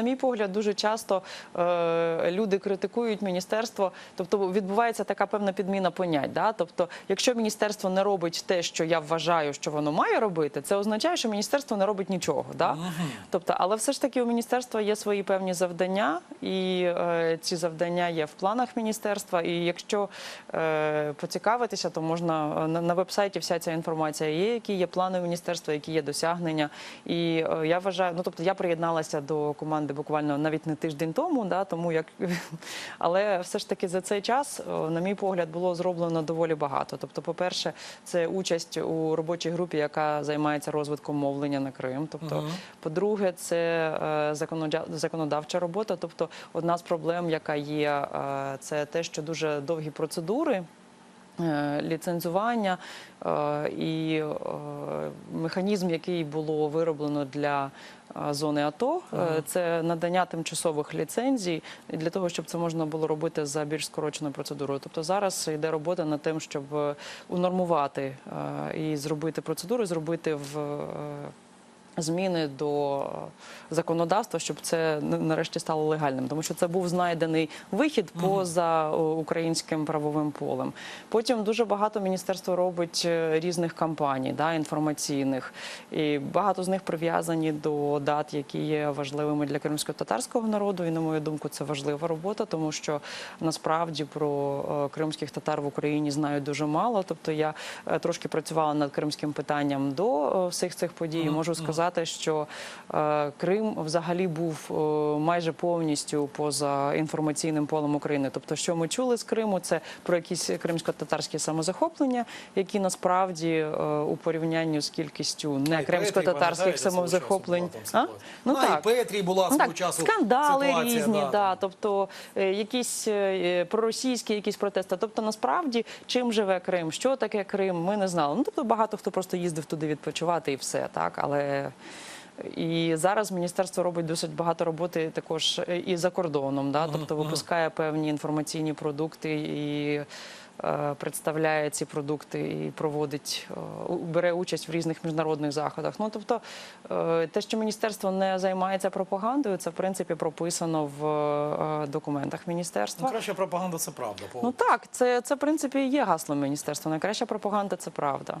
на мій погляд, дуже часто е, люди критикують міністерство. Тобто відбувається така певна підміна понять. Да? Тобто, якщо міністерство не робить те, що я вважаю, що воно має робити, це означає, що міністерство не робить нічого. Да? Тобто, але все ж таки у міністерства є свої певні завдання, і е, ці завдання є в планах міністерства. І якщо е, поцікавитися, то можна е, на, на вебсайті вся ця інформація є, які є плани міністерства, які є досягнення. І е, я вважаю, ну тобто я приєдналася до команди буквально навіть не тиждень тому, да, тому як але все ж таки за цей час, на мій погляд, було зроблено доволі багато. Тобто, по-перше, це участь у робочій групі, яка займається розвитком мовлення на Крим. Тобто, по-друге, це е, законодавча робота. Тобто, одна з проблем, яка є, е, це те, що дуже довгі процедури. Е, Ліцензування е, і е, механізм, який було вироблено для зони АТО, це надання тимчасових ліцензій для того, щоб це можна було робити за більш скороченою процедурою. Тобто зараз йде робота над тим, щоб унормувати і зробити процедуру, зробити в зміни до законодавства, щоб це нарешті стало легальним, тому що це був знайдений вихід поза українським правовим полем. Потім дуже багато міністерство робить е, різних кампаній, да, інформаційних, і багато з них прив'язані до дат, які є важливими для кримсько-татарського народу. І на мою думку, це важлива робота, тому що насправді про кримських татар в Україні знають дуже мало. Тобто я е, трошки працювала над кримським питанням до всіх цих подій. Можу сказати, що е, Крим взагалі був е, майже повністю поза інформаційним полем України. Тобто, що ми чули з Криму, це про якісь кримсько-татарські самозахоплення, які насправді е, у порівнянні з кількістю не кримсько-татарських самозахоплень. була Ну ситуація. так. Ну, і Петрій була Ну, свого так, часу скандали ситуація, різні, да. да. тобто якісь проросійські якісь протести. Тобто, насправді, чим живе Крим, що таке Крим, ми не знали. Ну тобто багато хто просто їздив туди відпочивати і все так, але. І зараз міністерство робить досить багато роботи також е, і за кордоном, да? тобто випускає певні інформаційні продукти і е, представляє ці продукти і проводить, е, бере участь в різних міжнародних заходах. Ну тобто, те, що міністерство не займається пропагандою, це в принципі прописано в документах Ну, міністерства. краща пропаганда це правда. Ну так, це, це в принципі є гаслом міністерства. Найкраща пропаганда це правда.